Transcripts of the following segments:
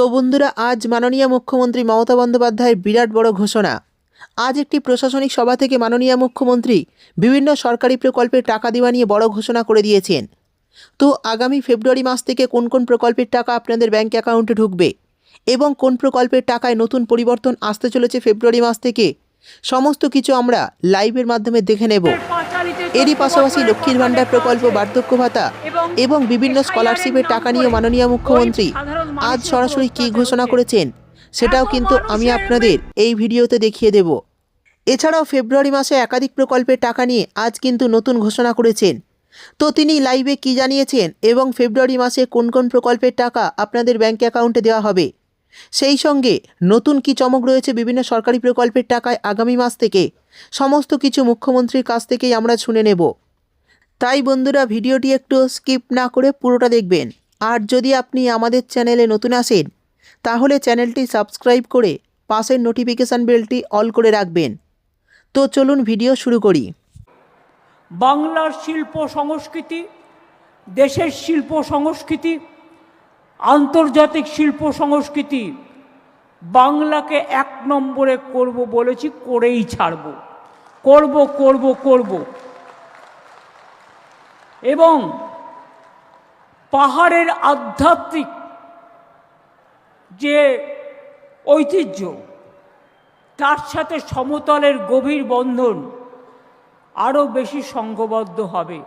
তো বন্ধুরা, আজ মাননীয় মুখ্যমন্ত্রী মমতা বন্দ্যোপাধ্যায়ের বিরাট বড় ঘোষণা। আজ একটি প্রশাসনিক সভা থেকে মাননীয় মুখ্যমন্ত্রী বিভিন্ন সরকারি প্রকল্পের টাকা দেওয়া নিয়ে বড় ঘোষণা করে দিয়েছেন। তো আগামী ফেব্রুয়ারি মাস থেকে কোন কোন প্রকল্পের টাকা আপনাদের ব্যাঙ্ক অ্যাকাউন্টে ঢুকবে এবং কোন প্রকল্পের টাকায় নতুন পরিবর্তন আসতে চলেছে ফেব্রুয়ারি মাস থেকে, সমস্ত কিছু আমরা লাইভের মাধ্যমে দেখে নেব। এরই পাশাপাশি লক্ষ্মীর ভাণ্ডার প্রকল্প বার্ধক্য ভাতা এবং বিভিন্ন স্কলারশিপের টাকা নিয়ে মাননীয় মুখ্যমন্ত্রী। আজ সরাসরি কী ঘোষণা করেছেন সেটাও কিন্তু আমি আপনাদের এই ভিডিওতে দেখিয়ে দেব। এছাড়াও ফেব্রুয়ারি মাসে একাধিক প্রকল্পের টাকা নিয়ে আজ কিন্তু নতুন ঘোষণা করেছেন। তো তিনি লাইভে কি জানিয়েছেন এবং ফেব্রুয়ারি মাসে কোন কোন প্রকল্পের টাকা আপনাদের ব্যাঙ্ক অ্যাকাউন্টে দেওয়া হবে? সেই সঙ্গে নতুন কি চমক রয়েছে বিভিন্ন সরকারি প্রকল্পের টাকায় আগামী মাস থেকে? সমস্ত কিছু মুখ্যমন্ত্রীর কাছ থেকেই আমরা শুনে নেব। তাই বন্ধুরা, ভিডিওটি একটু স্কিপ না করে পুরোটা দেখবেন। আর যদি আপনি আমাদের চ্যানেলে নতুন আসেন, তাহলে চ্যানেলটি সাবস্ক্রাইব করে পাশের নোটিফিকেশান বেলটি অল করে রাখবেন। তো চলুন ভিডিও শুরু করি। বাংলার শিল্প সংস্কৃতি, দেশের শিল্প সংস্কৃতি আন্তর্জাতিক শিল্প সংস্কৃতি বাংলাকে এক নম্বরে করব বলেছি, করেই ছাড়ব। করব করব করব। এবং পাহাড়ের আধ্যাত্মিক যে ঐতিহ্য, তার সাথে সমতলের গভীর বন্ধন আরও বেশি সংঘবদ্ধ হবে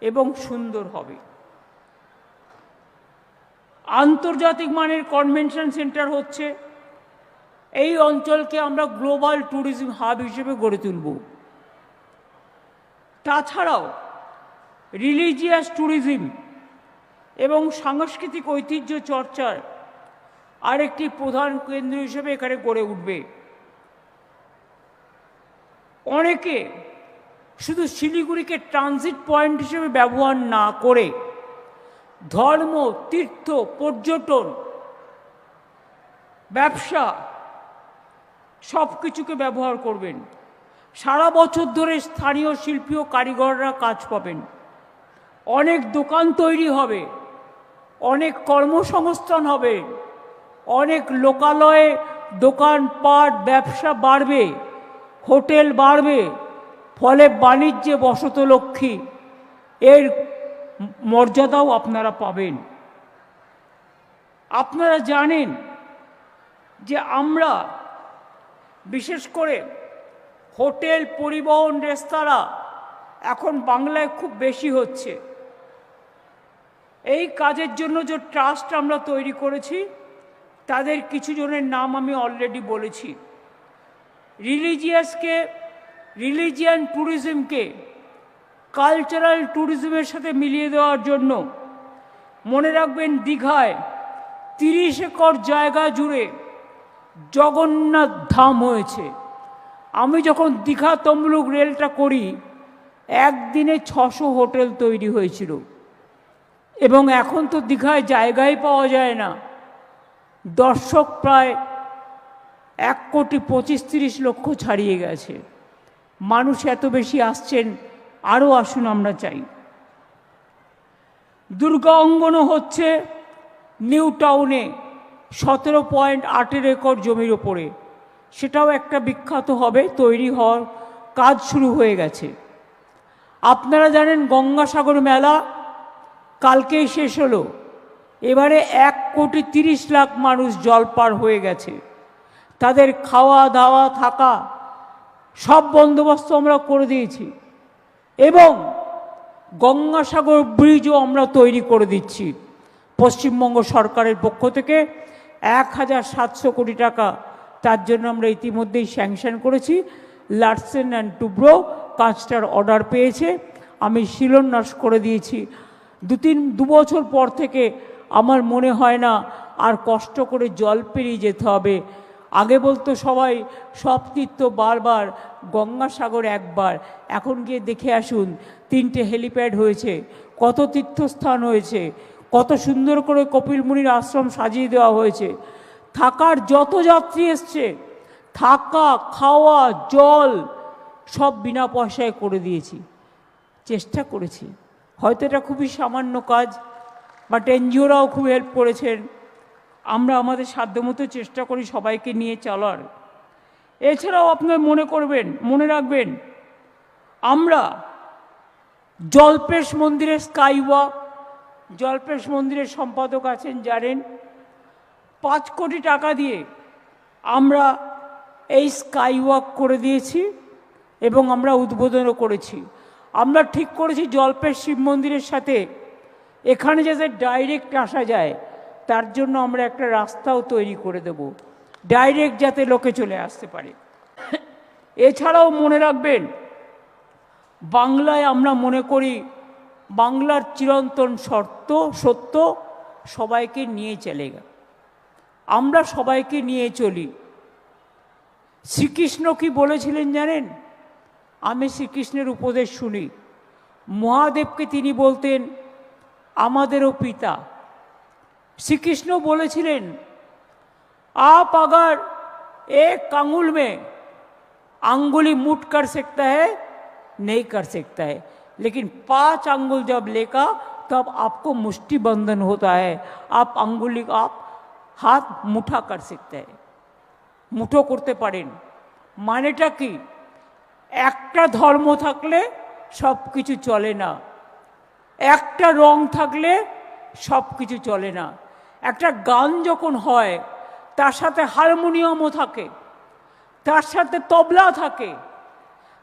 এবং সুন্দর হবে। আন্তর্জাতিক মানের কনভেনশন সেন্টার হচ্ছে। এই অঞ্চলকে আমরা গ্লোবাল ট্যুরিজম হাব হিসেবে গড়ে তুলব। তাছাড়াও রিলিজিয়াস ট্যুরিজম এবং সাংস্কৃতিক ঐতিহ্য চর্চার আরেকটি প্রধান কেন্দ্র হিসেবে এখানে গড়ে উঠবে। অনেকে শুধু শিলিগুড়িকে ট্রানজিট পয়েন্ট হিসেবে ব্যবহার না করে ধর্ম, তীর্থ, পর্যটন, ব্যবসা সব কিছুকে ব্যবহার করবেন। সারা বছর ধরে স্থানীয় শিল্পী ও কারিগররা কাজ পাবেন। অনেক দোকান তৈরি হবে, অনেক কর্মসংস্থান হবে, অনেক লোকালয়ে দোকানপাট ব্যবসা বাড়বে, হোটেল বাড়বে, ফলে বাণিজ্যে বসতলক্ষ্মী এর মর্যাদাও আপনারা পাবেন। আপনারা জানেন যে আমরা, বিশেষ করে হোটেল, পরিবহন, রেস্তোরাঁ এখন বাংলায় খুব বেশি হচ্ছে। এই কাজের জন্য যে ট্রাস্ট আমরা তৈরি করেছি, তাদের কিছু জনের নাম আমি অলরেডি বলেছি। রিলিজিয়াসকে, রিলিজিয়ান ট্যুরিজমকে কালচারাল ট্যুরিজমের সাথে মিলিয়ে দেওয়ার জন্য মনে রাখবেন দীঘায় তিরিশ একর জায়গা জুড়ে জগন্নাথ ধাম হয়েছে। আমি যখন দীঘা তমলুক রেলটা করি, একদিনে ছশো হোটেল তৈরি হয়েছিল। এবং এখন তো দীঘায় জায়গাই পাওয়া যায় না। দর্শক প্রায় এক কোটি পঁচিশ তিরিশ লক্ষ ছাড়িয়ে গেছে। মানুষ এত বেশি আসছেন আরও আসুন আমরা চাই। দুর্গা অঙ্গনও হচ্ছে নিউ টাউনে সতেরো পয়েন্ট আটের একর জমির ওপরে। সেটাও একটা বিখ্যাত হবে, তৈরি হওয়ার কাজ শুরু হয়ে গেছে। আপনারা জানেন গঙ্গাসাগর মেলা কালকেই শেষ হলো। এবারে এক কোটি তিরিশ লাখ মানুষ জল পার হয়ে গেছে। তাদের খাওয়া দাওয়া থাকা সব বন্দোবস্ত আমরা করে দিয়েছি। এবং গঙ্গাসাগর ব্রিজও আমরা তৈরি করে দিচ্ছি। পশ্চিমবঙ্গ সরকারের পক্ষ থেকে এক হাজার সাতশো কোটি টাকা, তার জন্য আমরা ইতিমধ্যেই স্যাংশন করেছি। লার্সেন অ্যান্ড টুব্রো কাজটার অর্ডার পেয়েছে। আমি শিলান্যাস করে দিয়েছি। দু তিন, দু বছর পর থেকে আমার মনে হয় না আর কষ্ট করে জল পেরিয়ে যেতে হবে। আগে বলতো সবাই, সব তীর্থ বারবার গঙ্গাসাগর একবার। এখন গিয়ে দেখে আসুন, তিনটে হেলিপ্যাড হয়েছে, কত তীর্থস্থান হয়েছে, কত সুন্দর করে কপিল মুনির আশ্রম সাজিয়ে দেওয়া হয়েছে। থাকার যত যাত্রী এসছে, থাকা, খাওয়া, জল, সব বিনা পয়সায় করে দিয়েছি। চেষ্টা করেছি। হয়তো এটা খুবই সামান্য কাজ বাট এনজিওরাও খুব হেল্প করেছেন। আমরা আমাদের সাধ্যমতো চেষ্টা করি সবাইকে নিয়ে চলার। এছাড়াও আপনার মনে করবেন, মনে রাখবেন, আমরা জলপেশ মন্দিরের স্কাই ওয়াক জলপেশ মন্দিরের সম্পাদক আছেন জানেন, পাঁচ কোটি টাকা দিয়ে আমরা এই স্কাই ওয়াক করে দিয়েছি এবং আমরা উদ্বোধনও করেছি। আমরা ঠিক করেছি জলপেশ শিব মন্দিরের সাথে। এখানে যাতে ডাইরেক্ট আসা যায় তার জন্য আমরা একটা রাস্তাও তৈরি করে দেব। ডাইরেক্ট যাতে লোকে চলে আসতে পারে। এছাড়াও মনে রাখবেন, বাংলায় আমরা মনে করি বাংলার চিরন্তন শর্ত, সত্য, সবাইকে নিয়ে চলে আমরা সবাইকে নিয়ে চলি। শ্রীকৃষ্ণ কি বলেছিলেন জানেন? আমি শ্রীকৃষ্ণের উপদেশ শুনি। মহাদেবকে তিনি বলতেন, আমাদেরও পিতা শ্রীকৃষ্ণ বলেছিলেন आप अगर एक अंगुल में अंगुली मुट कर सकता है नहीं कर सकता है लेकिन पांच अंगुल जब लेगा तब आपको मुष्टि बंधन होता है आप अंगुली आप हाथ मुठा कर सकते हैं মুঠো করতে পারেন মানেটা কি একটা ধর্ম থাকলে সব কিছু চলে না একটা রং থাকলে সব কিছু চলে না একটা গান যখন হয়, তার সাথে হারমোনিয়ামও থাকে, তার সাথে তবলা থাকে,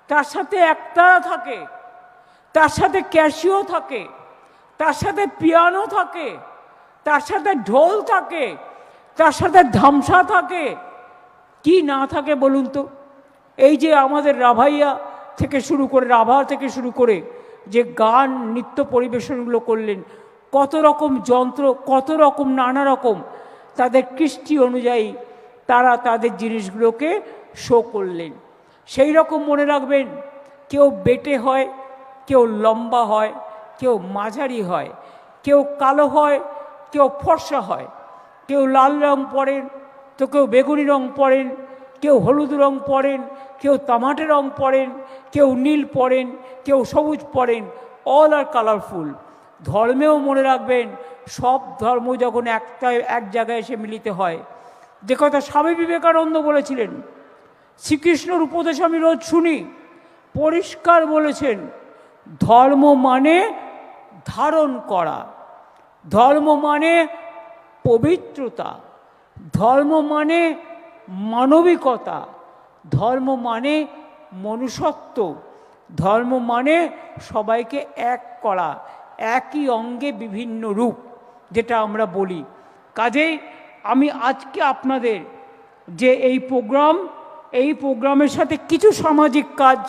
তার সাথে একতারা থাকে, তার সাথে ক্যাশিও থাকে, তার সাথে পিয়ানো থাকে, তার সাথে ঢোল থাকে, তার সাথে ধামসা থাকে। কি না থাকে বলুন তো? এই যে আমাদের রাভাইয়া থেকে শুরু করে, রাভা থেকে শুরু করে যে গান, নৃত্য পরিবেশনগুলো করলেন কত রকম যন্ত্র, কত রকম নানা রকম তাদের কৃষ্টি অনুযায়ী তারা তাদের জিনিসগুলোকে শো করলেন। সেই রকম মনে রাখবেন, কেউ বেটে হয়, কেউ লম্বা হয়, কেউ মাঝারি হয়, কেউ কালো হয়, কেউ ফর্সা হয়। কেউ লাল রং পরেন, তো কেউ বেগুনি রং পরেন, কেউ হলুদ রং পরেন, কেউ তামাটে রং পরেন, কেউ নীল পরেন, কেউ সবুজ পরেন অল আর কালারফুল ধর্মেও মনে রাখবেন, সব ধর্ম যখন একটা, এক জায়গায় এসে মিলিত হয়। যে কথা স্বামী বিবেকানন্দ বলেছিলেন, শ্রীকৃষ্ণর উপদেশ আমি রোজ শুনি, পরিষ্কার বলেছেন, ধর্ম মানে ধারণ করা, ধর্ম মানে পবিত্রতা, ধর্ম মানে মানবিকতা, ধর্ম মানে মনুষ্যত্ব, ধর্ম মানে সবাইকে এক করা। একই অঙ্গে বিভিন্ন রূপ, যেটা আমরা বলি। কাজেই আমি আজকে আপনাদের যে এই প্রোগ্রাম, এই প্রোগ্রামের সাথে কিছু সামাজিক কাজ,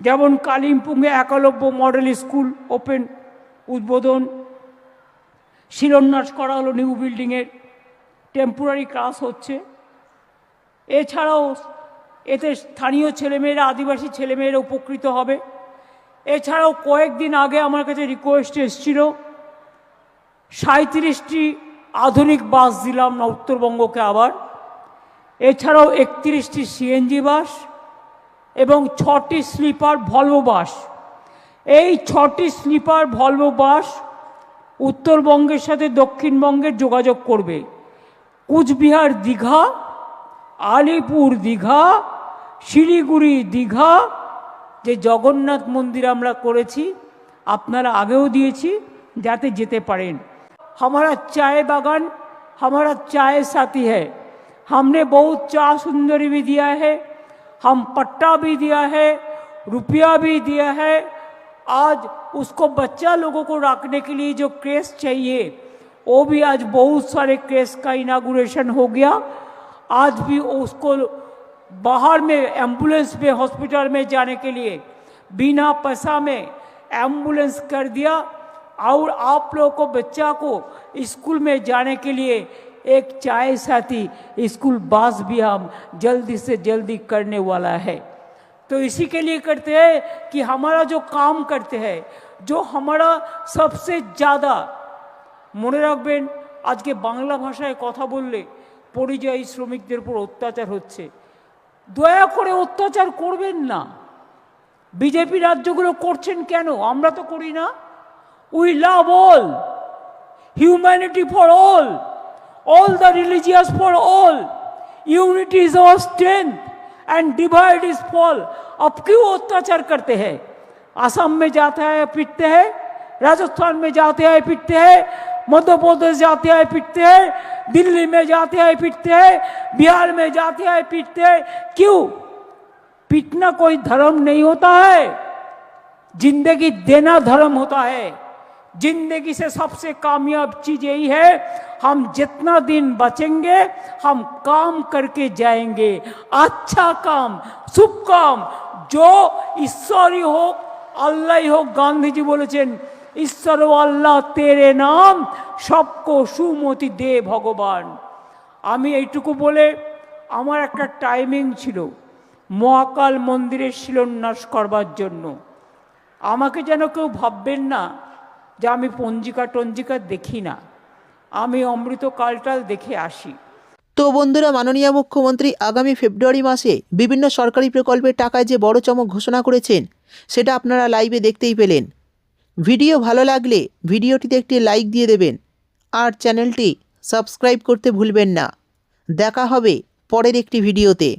যেমন কালিম্পংয়ে একালব্য মডেল স্কুল ওপেন, উদ্বোধন, শিলান্যাস করা হলো নিউ বিল্ডিংয়ের টেম্পোরারি ক্লাস হচ্ছে। এছাড়াও এতে স্থানীয় ছেলেমেয়েরা, আদিবাসী ছেলেমেয়েরা উপকৃত হবে। এছাড়াও কয়েকদিন আগে আমার কাছে রিকোয়েস্ট এসেছিল। সাঁত্রিশটি আধুনিক বাস দিলাম না, উত্তরবঙ্গকে আবার। এছাড়াও একত্রিশটি সিএনজি বাস এবং ছটি স্লিপার ভলভো বাস। এই ছটি স্লিপার ভলভো বাস উত্তরবঙ্গের সাথে দক্ষিণবঙ্গের যোগাযোগ করবে। কুচবিহার দীঘা, আলিপুর দীঘা, শিলিগুড়ি দীঘা যে জগন্নাথ মন্দির আমরা করেছি আপনারা আগেও দিয়েছি যাতে যেতে পারেন हमारा चाय बागान हमारा चाय साथी है हमने बहुत चाय सुंदरी भी दिया है हम पट्टा भी दिया है रुपया भी दिया है आज उसको बच्चा लोगों को रखने के लिए जो क्रेस चाहिए वो भी आज बहुत सारे क्रेस का इनागुरेशन हो गया आज भी उसको बाहर में एम्बुलेंस में हॉस्पिटल में जाने के लिए बिना पैसा में एम्बुलेंस कर दिया और आप लोगों को बच्चा को स्कूल में जाने के लिए एक चाय साथी स्कूल बस भी हम जल्दी से जल्दी करने वाला है तो इसी के लिए करते हैं कि हमारा जो काम करते हैं जो हमारा सबसे ज़्यादा মনে রাখবেন আজকে বাংলা ভাষায় কথা বললে পরিযায়ী শ্রমিকদের উপর অত্যাচার হচ্ছে দয়া করে অত্যাচার করবেন না বিজেপি রাজ্যগুলো করছেন কেন আমরা তো করি না we love all humanity for all all the religious for all. Unity is our strength and divide is fall. अब क्यों अत्याचार करते हैं असम में जाते हैं पिटते हैं राजस्थान में जाते हैं पिटते हैं मध्य प्रदेश जाते हैं पिटते हैं दिल्ली में जाते हैं पिटते हैं बिहार में जाते हैं पिटते हैं क्यों पीटना कोई धर्म नहीं होता है जिंदगी देना धर्म होता है जिंदगी से सबसे कामयाब चीज यही है हम जितना दिन बचेंगे हम काम करके जाएंगे अच्छा काम शुभ काम जो ঈশ্বরই হোক আল্লাহই হোক গান্ধীজি বলেছেন ঈশ্বর আল্লাহ তেরে নাম, সবকো সুমতি দে ভগবান। আমি এইটুকু বলে আমার একটা টাইমিং ছিল, মহাকাল মন্দিরের শিলান্যাস করবার জন্য। আমাকে যেন কেউ ভাববেন না যে আমি পঞ্জিকা টঞ্জিকা দেখি না। আমি অমৃত কালটাল দেখে আসি। তো বন্ধুরা, মাননীয় মুখ্যমন্ত্রী আগামী ফেব্রুয়ারি মাসে বিভিন্ন সরকারি প্রকল্পের টাকায় যে বড় চমক ঘোষণা করেছেন, সেটা আপনারা লাইভে দেখতেই পেলেন। ভিডিও ভালো লাগলে ভিডিওটিতে একটি লাইক দিয়ে দেবেন। আর চ্যানেলটি সাবস্ক্রাইব করতে ভুলবেন না। দেখা হবে পরের একটি ভিডিওতে।